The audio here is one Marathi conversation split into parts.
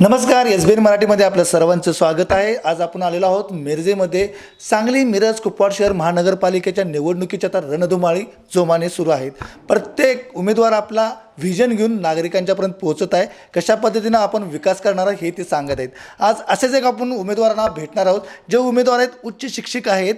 नमस्कार एस बी एन मराठीमध्ये आपलं सर्वांचं स्वागत आहे. आज आपण आलेलो आहोत मिरजेमध्ये. सांगली मिरज कुपवाड शहर महानगरपालिकेच्या निवडणुकीच्या तर रणधुमाळी जोमाने सुरू आहेत. प्रत्येक उमेदवार आपला व्हिजन घेऊन नागरिकांच्यापर्यंत पोहोचत आहे. कशा पद्धतीनं आपण विकास करणार आहे हे ते सांगत आहेत. आज असेच एक आपण उमेदवारांना भेटणार आहोत. जे उमेदवार आहेत उच्च शिक्षक आहेत.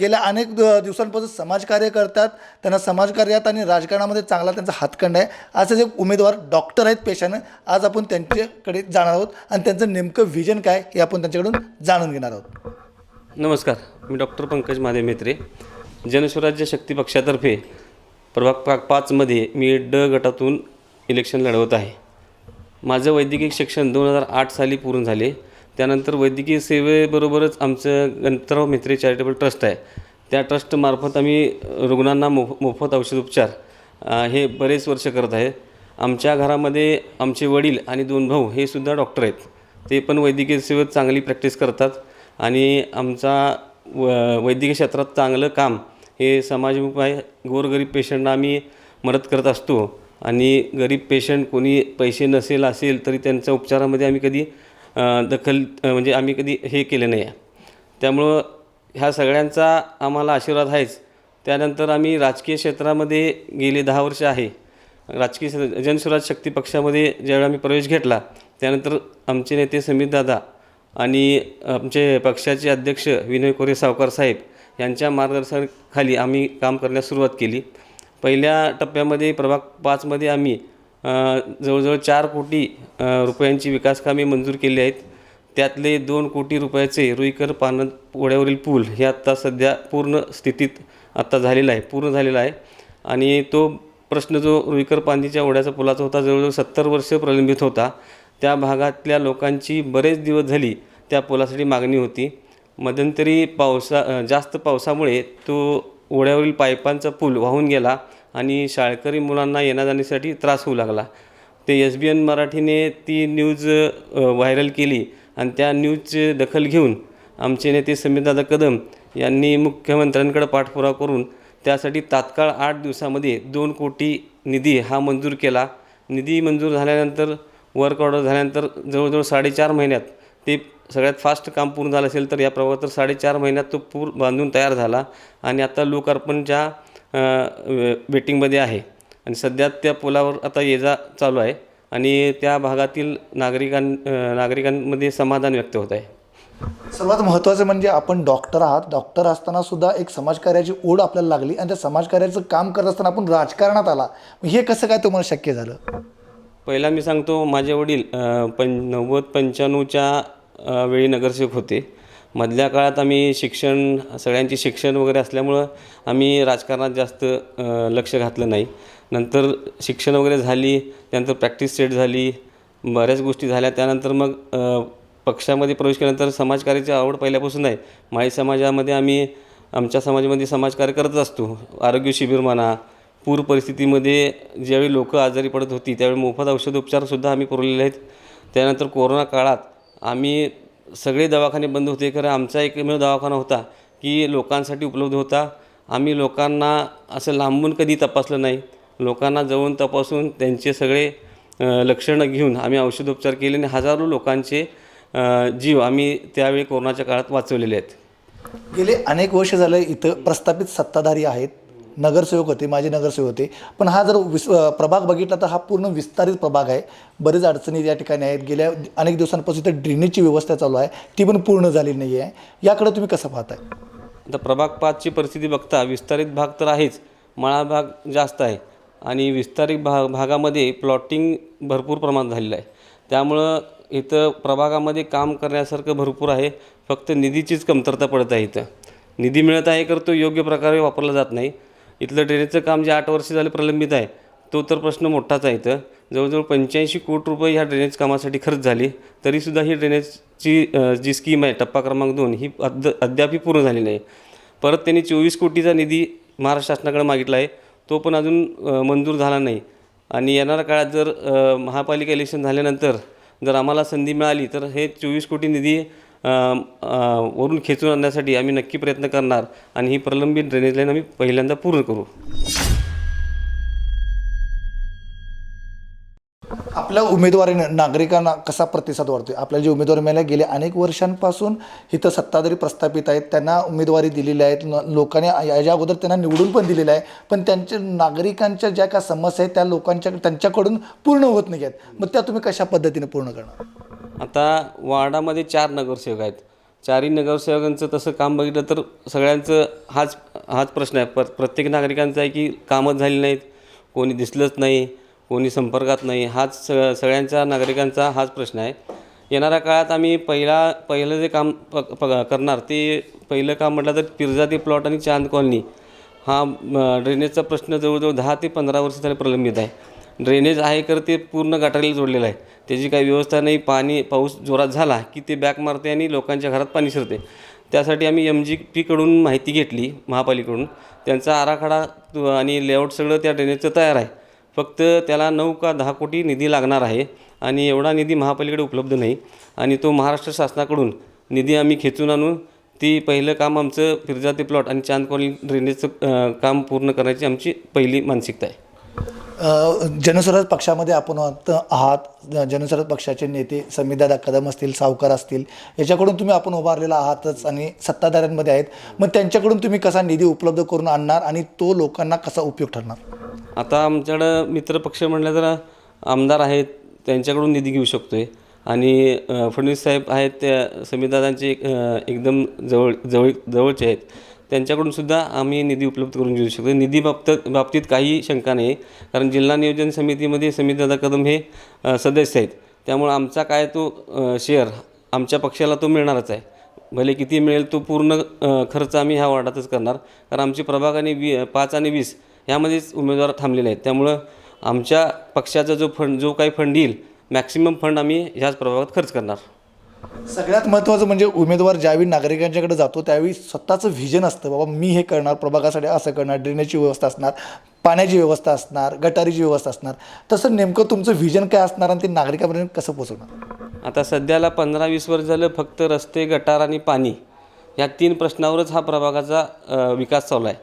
गेल्या अनेक द- दिवसांपासून समाजकार्य करतात. त्यांना समाजकार्यात आणि राजकारणामध्ये चांगला त्यांचा हातखंड आहे. असेच एक उमेदवार डॉक्टर आहेत पेशानं. आज आपण त्यांच्याकडे जाणार आहोत. आणि त्यांचं नेमकं व्हिजन काय हे आपण त्यांच्याकडून जाणून घेणार आहोत. नमस्कार. मी डॉक्टर पंकज महादेव मेत्रे. जनस्वराज्य शक्ती पक्षातर्फे प्रभाग पाक पाचमध्ये मी ड गटातून इलेक्शन लढवत आहे. माझं वैद्यकीय शिक्षण दोन हजार आठ साली पूर्ण झाले. त्यानंतर वैद्यकीय सेवेबरोबरच आमचं गणतराव मेत्रे चॅरिटेबल ट्रस्ट आहे. त्या ट्रस्टमार्फत आम्ही रुग्णांना मोफ मोफत औषधोपचार उपचार हे बरेच वर्ष करत आहे. आमच्या घरामध्ये आमचे वडील आणि दोन भाऊ हे सुद्धा डॉक्टर आहेत. ते पण वैद्यकीय सेवेत चांगली प्रॅक्टिस करतात आणि आमचा व वैद्यकीय क्षेत्रात चांगलं काम हे समाजमुख आहे. गोरगरीब पेशंटना आम्ही मदत करत असतो आणि गरीब पेशंट कोणी पैसे नसेल असेल तरी त्यांच्या उपचारामध्ये आम्ही कधी दखल म्हणजे आम्ही कधी हे केलं नाही. आहे त्यामुळं ह्या सगळ्यांचा आम्हाला आशीर्वाद आहेच. त्यानंतर आम्ही राजकीय क्षेत्रामध्ये गेले दहा वर्ष आहे. राजकीय क्षेत्र जनस्वराज शक्ती पक्षामध्ये ज्यावेळी आम्ही प्रवेश घेतला त्यानंतर आमचे नेते समित दादा आणि आमचे पक्षाचे अध्यक्ष विनय कोरे सावकार साहेब यांच्या मार्गदर्शनाखाली आम्ही काम करण्यास सुरुवात केली. पहिल्या टप्प्यामध्ये प्रभाग पाचमध्ये आम्ही जवळजवळ चार कोटी रुपयांची विकासकामे मंजूर केली आहेत. त्यातले दोन कोटी रुपयाचे रुईकर पानद ओढ्यावरील पूल हे आत्ता सध्या पूर्ण स्थितीत आत्ता झालेला आहे पूर्ण झालेला आहे. आणि तो प्रश्न जो रुईकर पांदीच्या ओढ्याचा पुलाचा होता जवळजवळ सत्तर वर्ष प्रलंबित होता. त्या भागातल्या लोकांची बरेच दिवस झाली त्या पुलासाठी मागणी होती. मध्यंतरी पावसा जास्त पावसामुळे तो ओढ्यावरील पाईपांचा पूल वाहून गेला. आणि शाळकरी मुलांना येण्याजाण्यासाठी त्रास होऊ लागला. ते एस बी एन मराठीने ती न्यूज व्हायरल केली आणि त्या न्यूजचे दखल घेऊन आमचे नेते समीरदादा कदम यांनी मुख्यमंत्र्यांकडे पाठपुरावा करून त्यासाठी तात्काळ आठ दिवसामध्ये दोन कोटी निधी हा मंजूर केला. निधी मंजूर झाल्यानंतर वर्क ऑर्डर झाल्यानंतर जवळजवळ साडेचार महिन्यात ते सगळ्यात फास्ट काम पूर्ण झालं असेल तर या प्रभागात तर साडेचार महिन्यात तो पूर बांधून तयार झाला. आणि आता लोकार्पणच्या वेटिंगमध्ये आहे. आणि सध्या त्या पुलावर आता ये जा चालू आहे. आणि त्या भागातील नागरिकां नागरिकांमध्ये समाधान व्यक्त होत आहे. सर्वात महत्त्वाचं म्हणजे आपण डॉक्टर आहात. डॉक्टर असताना सुद्धा एक समाजकार्याची ओढ आपल्याला लागली आणि त्या समाजकार्याचं काम करत असताना आपण राजकारणात आला. हे कसं काय तुम्हाला शक्य झालं? पहिला मी सांगतो माझे वडील अ, पं नव्वद पंच्याण्णवच्या वेळी नगरसेवक होते. मधल्या काळात आम्ही शिक्षण सगळ्यांची शिक्षण वगैरे असल्यामुळं आम्ही राजकारणात जास्त लक्ष घातलं नाही. नंतर शिक्षण वगैरे झाली त्यानंतर प्रॅक्टिस सेट झाली बऱ्याच गोष्टी झाल्या. त्यानंतर मग पक्षामध्ये प्रवेश केल्यानंतर समाजकार्याची आवड पहिल्यापासून आहे माळी समाजामध्ये आम्ही आमच्या समाजामध्ये समाजकार्य करत असतो. आरोग्य शिबिर म्हणा पूर परिस्थितीमध्ये ज्यावेळी लोक आजारी पडत होती त्यावेळी मोफत औषधोपचारसुद्धा आम्ही पुरवलेले आहेत. त्यानंतर कोरोना काळात आम्ही सगळे दवाखाने बंद होते. खरं आमचा एकमेव दवाखाना होता की लोकांसाठी उपलब्ध होता. आम्ही लोकांना असं लांबून कधी तपासलं नाही. लोकांना जवळून तपासून त्यांचे सगळे लक्षणं घेऊन आम्ही औषधोपचार केले आणि हजारो लोकांचे जीव आम्ही त्यावेळी कोरोनाच्या काळात वाचवलेले आहेत. गेले अनेक वर्ष झालं इथं प्रस्थापित सत्ताधारी आहेत. नगरसेवक होते माजी नगरसेवक होते. पण हा जर विस प्रभाग बघितला तर हा पूर्ण विस्तारित प्रभाग आहे. बरेच अडचणी या ठिकाणी आहेत. गेल्या अनेक दिवसांपासून इथं ड्रेनेजची व्यवस्था चालू आहे. ती पण पूर्ण झालेली नाही आहे. याकडे तुम्ही कसं पाहताय? आता प्रभाग पाचची परिस्थिती बघता विस्तारित भाग तर आहेच. मळा भाग जास्त आहे. आणि विस्तारित भाग भागामध्ये प्लॉटिंग भरपूर प्रमाणात झालेलं आहे. त्यामुळं इथं प्रभागामध्ये काम करण्यासारखं भरपूर आहे. फक्त निधीचीच कमतरता पडत आहे इथं. निधी मिळत आहे तर तो योग्य प्रकारे वापरला जात नाही. इथलं ड्रेनेजचं काम जे आठ वर्ष झाले प्रलंबित आहे तो तर प्रश्न मोठाच आहे इथं. जवळजवळ पंच्याऐंशी कोटी रुपये ह्या ड्रेनेज कामासाठी खर्च झाली. तरीसुद्धा ही ड्रेनेजची जी स्कीम आहे टप्पा क्रमांक दोन ही अद्य अद्यापही पूर्ण झाली नाही. परत त्यांनी चोवीस कोटीचा निधी महाराष्ट्र शासनाकडे मागितला आहे. तो पण अजून मंजूर झाला नाही. आणि येणाऱ्या काळात जर महापालिका इलेक्शन झाल्यानंतर जर आम्हाला संधी मिळाली तर हे चोवीस कोटी निधी वरून खेचून आणण्यासाठी आम्ही नक्की प्रयत्न करणार आणि ही प्रलंबित ड्रेनेज लाईन आम्ही पहिल्यांदा पूर्ण करू. आपल्या उमेदवारीनं नागरिकांना कसा प्रतिसाद वाढतो आपल्याला जे उमेदवार मिळाले गेले अनेक वर्षांपासून इथं सत्ताधारी प्रस्थापित आहेत त्यांना उमेदवारी दिलेली आहेत न- लोकांनी याच्या अगोदर त्यांना निवडून पण दिलेलं आहे पण त्यांच्या नागरिकांच्या ज्या काय समस्या आहेत त्या लोकांच्या त्यांच्याकडून पूर्ण होत नाही आहेत मग त्या तुम्ही कशा पद्धतीने पूर्ण करणार? आता वार्डामध्ये चार नगरसेवक आहेत. चारही नगरसेवकांचं तसं काम बघितलं तर सगळ्यांचं हाच हाच प्रश्न आहे. प्र प्रत्येक नागरिकांचा आहे की कामच झाली नाहीत कोणी दिसलंच नाही कोणी संपर्कात नाही हाच स सगळ्यांच्या नागरिकांचा हाच प्रश्न आहे. येणाऱ्या काळात आम्ही पहिला पहिलं जे काम प प करणार ते पहिलं काम म्हटलं तर पिर्जा ते प्लॉट आणि चांद कॉलनी. हा ड्रेनेजचा प्रश्न जवळजवळ दहा ते पंधरा वर्ष झाले प्रलंबित आहे. ड्रेनेज आहे कर ते पूर्ण गटारीला जोडलेलं आहे. त्याची काही व्यवस्था नाही. पाणी पाऊस जोरात झाला की ते बॅक मारते आणि लोकांच्या घरात पाणी शिरते. त्यासाठी आम्ही एम जी पीकडून माहिती घेतली महापालिकेकडून. त्यांचा आराखडा आणि लेआउट सगळं त्या ड्रेनेजचं तयार आहे. फक्त त्याला नऊ का दहा कोटी निधी लागणार आहे आणि एवढा निधी महापालिकेकडे उपलब्ध नाही. आणि तो महाराष्ट्र शासनाकडून निधी आम्ही खेचून आणून ती पहिलं काम आमचं फिरजा ते प्लॉट आणि चांद कॉलनी ड्रेनेजचं काम पूर्ण करायची आमची पहिली मानसिकता आहे. जनसुराज पक्षामध्ये आपण आहात. जनसुराज पक्षाचे नेते संविदा कदम असतील सावकार असतील याच्याकडून तुम्ही आपण उभारलेला आहातच आणि सत्ताधाऱ्यांमध्ये आहेत. मग त्यांच्याकडून तुम्ही कसा निधी उपलब्ध करून आणणार आणि तो लोकांना कसा उपयोग ठरणार? आता आमच्याकडं मित्रपक्ष म्हणलं तर आमदार आहेत त्यांच्याकडून निधी घेऊ शकतो आहे आणि फडणवीस साहेब आहेत त्या संविधानाचे एकदम जवळ जवळ जवळचे आहेत. त्यांच्याकडून सुद्धा आम्ही निधी उपलब्ध करून देऊ शकतो. निधी बाबत बाबतीत काही शंका नाही. कारण जिल्हा नियोजन समितीमध्ये समीदादा कदम हे सदस्य आहेत. त्यामुळं आमचा काय तो शेअर आमच्या पक्षाला तो मिळणारच आहे. भले किती मिळेल तो पूर्ण खर्च आम्ही ह्या वार्डातच करणार. कारण आमची प्रभाग आणि वी पाच आणि वीस ह्यामध्येच उमेदवार थांबलेले आहेत. त्यामुळं आमच्या पक्षाचा जो फंड जो काही फंड येईल मॅक्सिमम फंड आम्ही ह्याच प्रभागात खर्च करणार. सगळ्यात महत्त्वाचं म्हणजे उमेदवार ज्यावेळी नागरिकांच्याकडे जातो त्यावेळी स्वतःचं व्हिजन असतं. बाबा मी हे करणार प्रभागासाठी असं करणार ड्रेनेजची व्यवस्था असणार पाण्याची व्यवस्था असणार गटारीची व्यवस्था असणार. तसं नेमकं तुमचं व्हिजन काय असणार आणि ते नागरिकांपर्यंत कसं पोहोचवणार? आता सध्याला पंधरा वीस वर्ष झालं फक्त रस्ते गटार आणि पाणी या तीन प्रश्नावरच हा प्रभागाचा विकास चालू आहे.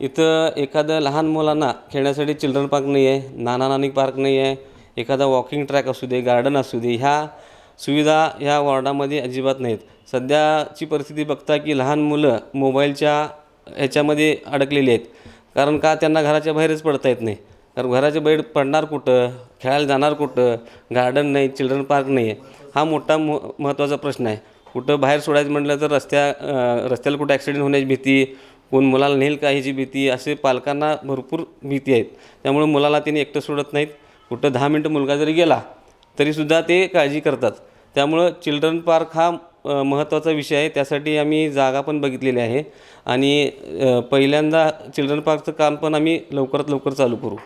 इथं एखादं लहान मुलांना खेळण्यासाठी चिल्ड्रन पार्क नाही आहे नाना नानी पार्क नाही आहे एखादा वॉकिंग ट्रॅक असू दे गार्डन असू दे ह्या सुविधा ह्या वॉर्डामध्ये अजिबात नाहीत. सध्याची परिस्थिती बघता की लहान मुलं मोबाईलच्या ह्याच्यामध्ये अडकलेली आहेत. कारण का त्यांना घराच्या बाहेरच पडता येत नाही. कारण घराच्या बाहेर पडणार कुठं? खेळायला जाणार कुठं? गार्डन नाही चिल्ड्रन पार्क नाही. आहे हा मोठा म महत्त्वाचा प्रश्न आहे. कुठं बाहेर सोडायचं म्हटलं तर रस्त्या रस्त्याला कुठं ॲक्सिडेंट होण्याची भीती कोण मुलाला नेल का ह्याची भीती असे पालकांना भरपूर भीती आहेत. त्यामुळे मुलाला त्यांनी एकटं सोडत नाहीत. कुठं दहा मिनटं मुलगा जरी गेला तरीसुद्धा ते काळजी करतात. त्यामुळं चिल्ड्रन पार्क हा महत्त्वाचा विषय आहे. त्यासाठी आम्ही जागा पण बघितलेली आहे. आणि पहिल्यांदा चिल्ड्रन पार्कचं काम पण आम्ही लवकरात लवकर चालू करू.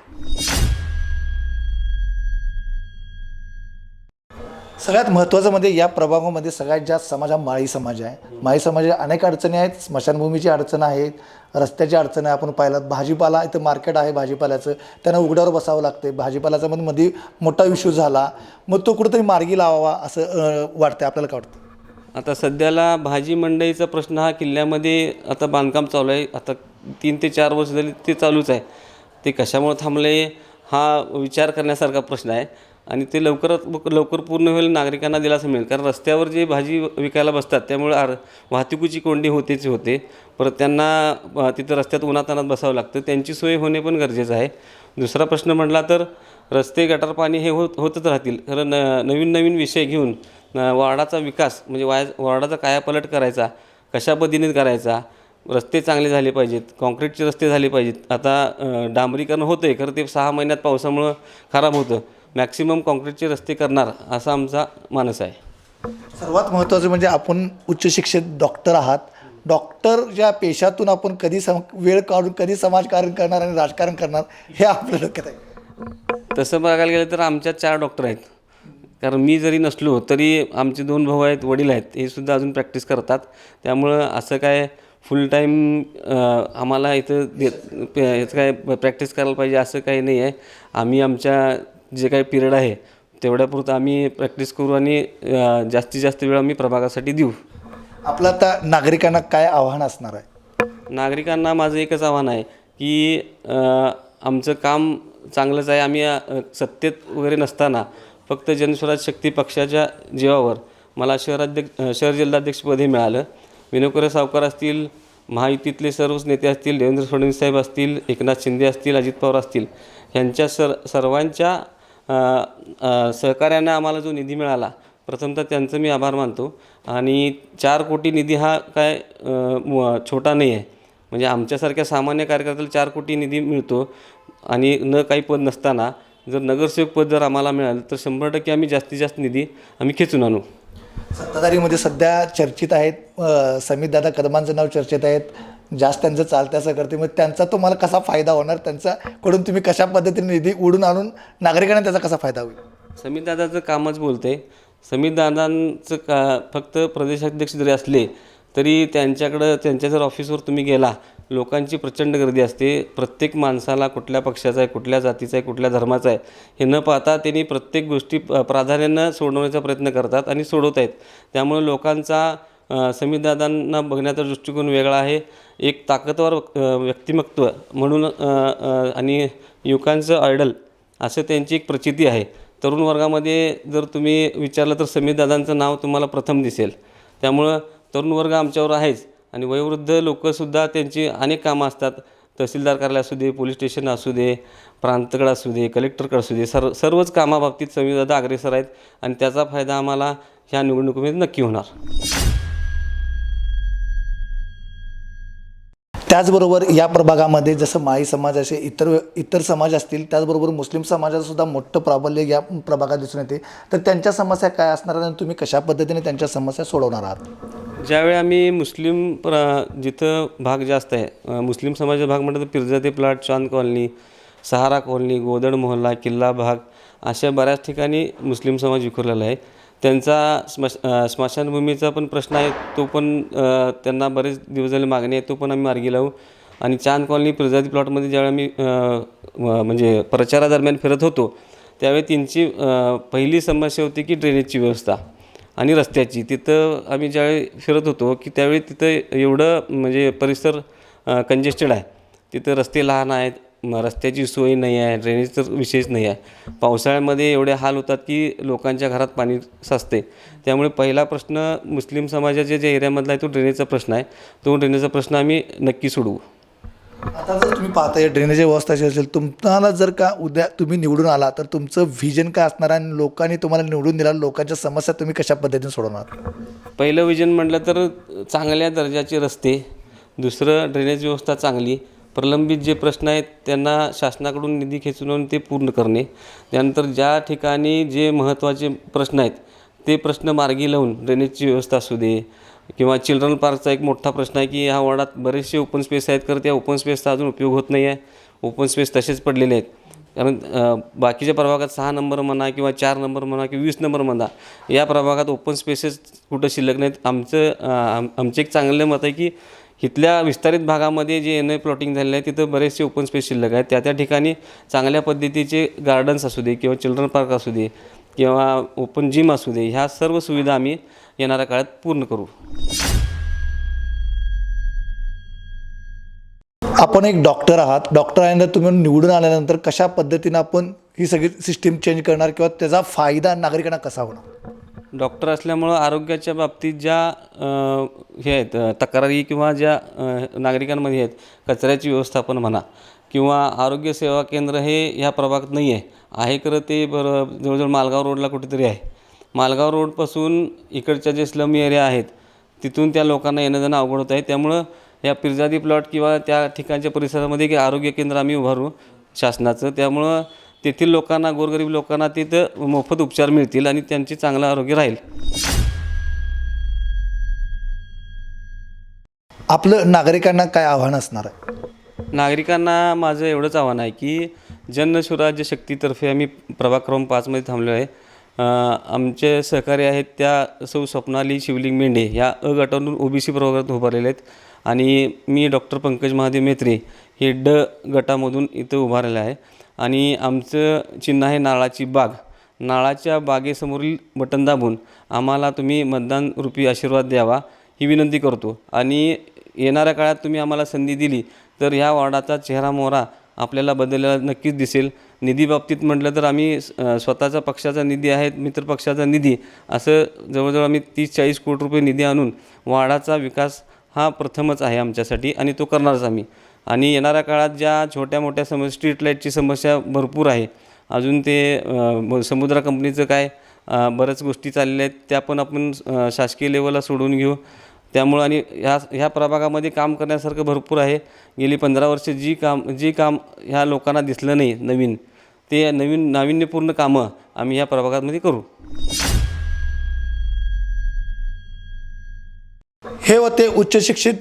सगळ्यात महत्त्वाचं म्हणजे या प्रभागामध्ये सगळ्यात जास्त समाज हा माळी समाज आहे. माळी समाजात अनेक अडचणी आहेत. स्मशानभूमीची अडचण आहेत रस्त्याची अडचण आहे. आपण पाहिलं भाजीपाला इथं मार्केट आहे भाजीपाल्याचं. त्यांना उघड्यावर बसावं लागते भाजीपाल्याचा मध्ये मध्ये मोठा इश्यू झाला. मग तो कुठेतरी मार्गी लावावा असं वाटतं आपल्याला काय वाटतं? आता सध्याला भाजी मंडईचा प्रश्न हा किल्ल्यामध्ये आता बांधकाम चालू आहे. आता तीन ते चार वर्ष झाली ते चालूच आहे. ते कशामुळे थांबले हा विचार करण्यासारखा प्रश्न आहे. आणि ते लवकरात लवकर पूर्ण होईल नागरिकांना दिलासा मिळेल. कारण रस्त्यावर जे भाजी विकायला बसतात त्यामुळे आर वाहतुकीची कोंडी होतेच होते. परत त्यांना तिथं रस्त्यात उन्हातानात बसावं लागतं. त्यांची सोय होणे पण गरजेचं आहे. दुसरा प्रश्न म्हटला तर रस्ते गटार पाणी हे होत होतच राहतील. खरं न नवीन नवीन विषय घेऊन वार्डाचा विकास म्हणजे वाय वार्डाचा कायापलट करायचा कशा पद्धतीने करायचा रस्ते चांगले झाले पाहिजेत कॉन्क्रीटचे रस्ते झाले पाहिजेत. आता डांबरीकरण होतं आहे खरं ते सहा महिन्यात पावसामुळं खराब होतं. मॅक्सिमम कॉन्क्रीटचे रस्ते करणार असा आमचा मानस आहे. सर्वात महत्त्वाचं म्हणजे आपण उच्च शिक्षित डॉक्टर आहात. डॉक्टर ज्या पेशातून आपण कधी सम वेळ काढून कधी समाजकारण करणार आणि राजकारण करणार हे आपल्या डोक्यात आहे. तसं बघायला गेलं तर आमच्यात चार डॉक्टर आहेत. कारण मी जरी नसलो तरी आमचे दोन भाऊ आहेत वडील आहेत हे सुद्धा अजून प्रॅक्टिस करतात. त्यामुळं असं काय फुल टाईम आम्हाला इथं दे पे- याचं काय प्रॅक्टिस करायला पाहिजे असं काही नाही आहे आम्ही आमच्या जे काही पिरियड आहे तेवढ्यापुरतं आम्ही प्रॅक्टिस करू आणि जास्तीत जास्त वेळ आम्ही प्रभागासाठी देऊ. आपलं आता नागरिकांना काय आव्हान असणार आहे? नागरिकांना माझं एकच आव्हान आहे की आमचं काम चांगलंच आहे. आम्ही सत्तेत वगैरे नसताना फक्त जनस्वराज शक्ती पक्षाच्या जीवावर मला शहराध्यक्ष शहर जिल्हाध्यक्षपद हे मिळालं. विनोकरे सावकार असतील महायुतीतले सर्वच नेते असतील देवेंद्र फडणवीस साहेब असतील एकनाथ शिंदे असतील अजित पवार असतील यांच्या सर सर्वांच्या सहकार्यानं आम्हाला जो निधी मिळाला प्रथमतः त्यांचं मी आभार मानतो. आणि चार कोटी निधी हा काय म- छोटा नाही आहे म्हणजे आमच्यासारख्या सामान्य कार्यकर्त्याला चार कोटी निधी मिळतो. आणि न काही पद नसताना जर नगरसेवक पद जर आम्हाला मिळालं तर शंभर टक्के आम्ही जास्तीत जास्त निधी आम्ही खेचून आणू. सत्ताधारीमध्ये सध्या चर्चेत आहेत अ, कदमांचं नाव चर्चेत आहेत. जास्त त्यांचं चालतं असं करते. मग त्यांचा तुम्हाला कसा फायदा होणार? त्यांच्याकडून तुम्ही कशा पद्धतीने निधी उडून आणून नागरिकांना त्याचा कसा फायदा होईल? समीर दादाचं कामच बोलते. समीर दादांचं का फक्त प्रदेशाध्यक्ष जरी असले तरी त्यांच्याकडं त्यांच्या जर ऑफिसवर तुम्ही गेला लोकांची प्रचंड गर्दी असते. प्रत्येक माणसाला कुठल्या पक्षाचा आहे कुठल्या जातीचा आहे कुठल्या धर्माचा आहे हे न पाहता त्यांनी प्रत्येक गोष्टी प्राधान्यानं सोडवण्याचा प्रयत्न करतात आणि सोडवत आहेत त्यामुळे लोकांचा समीरदादांना बघण्याचा दृष्टिकोन वेगळा आहे. एक ताकदवर व्यक्तिमत्व म्हणून आणि युवकांचं आयडल असं त्यांची एक प्रचिती आहे. तरुण वर्गामध्ये जर तुम्ही विचारलं तर समीरदादांचं नाव तुम्हाला प्रथम दिसेल. त्यामुळं तरुण वर्ग आमच्यावर आहेच आणि वयोवृद्ध लोकंसुद्धा त्यांची अनेक कामं असतात. तहसीलदार कार्यालय असू दे पोलीस स्टेशन असू दे प्रांतकडं असू दे कलेक्टरकडे असू दे सर्व सर्वच कामाबाबतीत समीरदादा अग्रेसर आहेत आणि त्याचा फायदा आम्हाला ह्या निवडणुकीमध्ये नक्की होणार. त्याचबरोबर या प्रभागामध्ये जसं माई समाज असे इतर इतर समाज असतील त्याचबरोबर मुस्लिम समाजाचं सुद्धा मोठं प्राबल्य या प्रभागात दिसून येते. तर त्यांच्या समस्या काय असणार आणि तुम्ही कशा पद्धतीने त्यांच्या समस्या सोडवणार आहात? ज्यावेळी आम्ही मुस्लिम प्र जिथं भाग जास्त आहे मुस्लिम समाजाचा भाग म्हटलं तर Pirjade plot Chand colony Sahara colony Godad मोहल्ला किल्ला भाग अशा बऱ्याच ठिकाणी मुस्लिम समाज विखुरलेला आहे. त्यांचा स्मश स्मशानभूमीचा पण प्रश्न आहे तो पण त्यांना बरेच दिवस झाले मागणी आहे तो पण आम्ही मार्गी लावू. आणि चांद कॉलनी प्रजाती प्लॉटमध्ये ज्यावेळी आम्ही म्हणजे प्रचारादरम्यान फिरत होतो त्यावेळी त्यांची पहिली समस्या होती की ड्रेनेजची व्यवस्था आणि रस्त्याची. तिथं आम्ही ज्यावेळी फिरत होतो की त्यावेळी तिथं एवढं म्हणजे परिसर कंजेस्टेड आहे. तिथं रस्ते लहान आहेत रस्त्याची सोय नाही आहे ड्रेनेज तर विशेष नाही आहे. पावसाळ्यामध्ये एवढे हाल होतात की लोकांच्या घरात पाणी साचते. त्यामुळे पहिला प्रश्न मुस्लिम समाजाच्या ज्या एरियामधला आहे तो ड्रेनेजचा प्रश्न आहे. तो ड्रेनेजचा प्रश्न आम्ही नक्की सोडवू. आता जर तुम्ही पाहताय ड्रेनेज व्यवस्था अशी असेल तुम्हाला जर का उद्या तुम्ही निवडून आला तर तुमचं व्हिजन काय असणार आणि लोकांनी तुम्हाला निवडून दिला लोकांच्या समस्या तुम्ही कशा पद्धतीने सोडवणार? पहिलं विजन म्हटलं तर चांगल्या दर्जाचे रस्ते दुसरं ड्रेनेज व्यवस्था चांगली प्रलंबित जे प्रश्न आहेत त्यांना शासनाकडून निधी खेचून आणून ते पूर्ण करणे. त्यानंतर ज्या ठिकाणी जे महत्त्वाचे प्रश्न आहेत ते प्रश्न मार्गी लावून ड्रेनेजची व्यवस्था असू दे किंवा चिल्ड्रन पार्कचा एक मोठा प्रश्न आहे की ह्या वॉर्डात बरेचसे ओपन स्पेस आहेत तर त्या ओपन स्पेसचा अजून उपयोग होत नाही आहे. ओपन स्पेस तसेच पडलेले आहेत. कारण बाकीच्या प्रभागात सहा नंबर म्हणा किंवा चार नंबर म्हणा किंवा वीस नंबर म्हणा या प्रभागात ओपन स्पेसेस कुठं शिल्लक नाहीत. आमचं आम आमचे एक चांगलं मत आहे की इथल्या विस्तारित भागामध्ये जे एन आय प्लॉटिंग झालेलं आहे तिथं बरेचसे ओपन स्पेस शिल्लक आहेत. त्या त्या ठिकाणी चांगल्या पद्धतीचे गार्डन्स असू दे किंवा चिल्ड्रन पार्क असू दे किंवा ओपन जिम असू दे ह्या सर्व सुविधा आम्ही येणाऱ्या काळात पूर्ण करू. आपण एक डॉक्टर आहात. डॉक्टर आहे तुम्ही निवडून आल्यानंतर कशा पद्धतीनं आपण ही सगळी सिस्टीम चेंज करणार किंवा त्याचा फायदा नागरिकांना कसा होणार? डॉक्टर असल्यामुळं आरोग्याच्या बाबतीत ज्या हे आहेत तक्रारी किंवा ज्या नागरिकांमध्ये आहेत कचऱ्याची व्यवस्थापन म्हणा किंवा आरोग्य सेवा केंद्र हे ह्या प्रभागात नाही आहे आहे खरं ते बरं जवळजवळ मालगाव रोडला कुठेतरी आहे. मालगाव रोडपासून इकडच्या जे स्लम एरिया आहेत तिथून त्या लोकांना येणं जाणं अवघड होत आहे. त्यामुळं या पिरजादी प्लॉट किंवा त्या ठिकाणच्या परिसरामध्ये की आरोग्य केंद्र आम्ही उभारू शासनाचं. त्यामुळं तेथील लोकांना गोरगरीब लोकांना तिथं मोफत उपचार मिळतील आणि त्यांचे चांगलं आरोग्य राहील. आपलं नागरिकांना काय आव्हान असणार आहे? नागरिकांना माझं एवढंच आव्हान आहे की जनस्वराज्य शक्तीतर्फे आम्ही प्रभाग क्रमांक पाचमध्ये थांबलो आहे आमचे सहकारी आहेत त्या सौ स्वप्नाली शिवलिंग मेंढे या अ गटातून ओबीसी प्रवर्गात उभारलेले आहेत. आणि मी डॉक्टर पंकज महादेव मेत्रे हे ड गटामधून इथं उभारलेलं आहे. आणि आमचं चिन्ह आहे नारळाची बाग. नाळाच्या बागेसमोरील बटन दाबून आम्हाला तुम्ही मतदान रूपी आशीर्वाद द्यावा ही विनंती करतो. आणि येणाऱ्या काळात तुम्ही आम्हाला संधी दिली तर ह्या वॉर्डाचा चेहरा मोहरा आपल्याला बदललेला नक्कीच दिसेल. निधी बाबतीत म्हटलं तर आम्ही स्वतःचा पक्षाचा निधी आहे मित्र पक्षाचा निधी. असं जवळजवळ आम्ही तीस चाळीस कोटी रुपये निधी आणून वाडाचा विकास हा प्रथमच आहे आमच्यासाठी आणि तो करणारच आम्ही. आणि येणाऱ्या काळात ज्या छोट्या मोठ्या समस्या स्ट्रीट लाईटची समस्या भरपूर आहे. अजून ते समुद्र समुद्रा कंपनीचं काय बऱ्याच गोष्टी चाललेल्या आहेत त्या पण आपण शासकीय लेवलला सोडून घेऊ. त्यामुळं आणि ह्या ह्या प्रभागामध्ये काम करण्यासारखं भरपूर आहे. गेली पंधरा वर्ष जी काम जी काम ह्या लोकांना दिसलं नाही नवीन ते नवीन नाविन्यपूर्ण कामं आम्ही ह्या प्रभागामध्ये करू. हे होते उच्च शिक्षित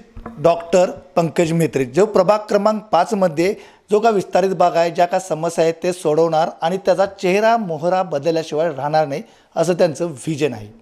डॉक्टर पंकज म्हेत्रे. जो प्रभाग क्रमांक पाचमध्ये जो का विस्तारित भाग आहे ज्या का समस्या आहेत ते सोडवणार आणि त्याचा चेहरा मोहरा बदलल्याशिवाय राहणार नाही असं त्यांचं व्हिजन आहे.